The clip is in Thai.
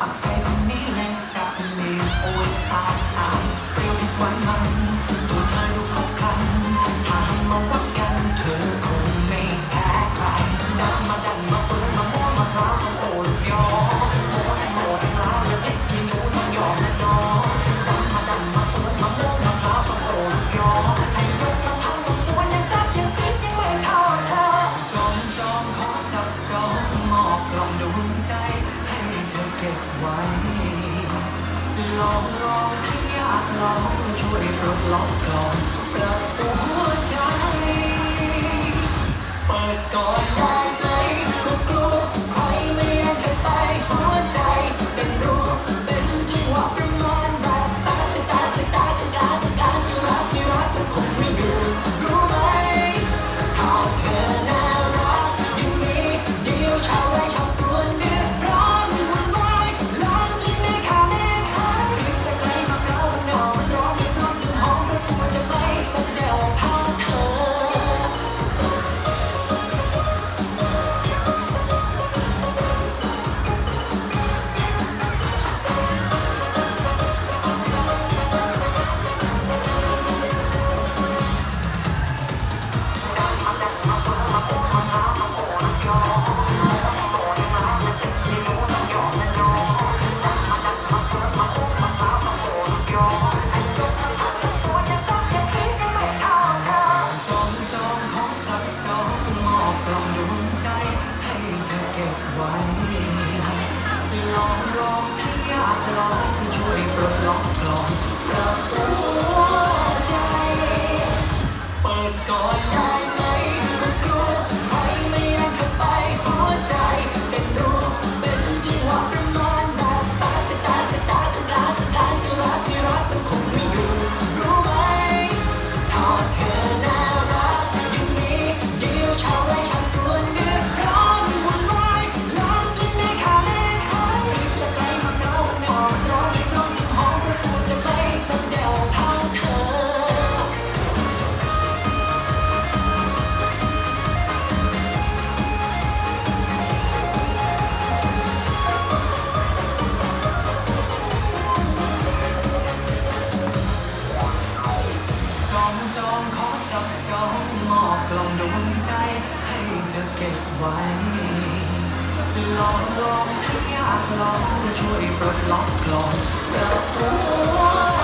I'm taking me less, I me I, I feel it 100. ลองลองให้ยากลองช่วยปลดล็อกกลอนปรับตัวหัวใจ เปิดก่อนมอง ก่อนได้ บไว้ลองลองถ้าอยากลองจะช่วยปลดล็อกกลองรับรู้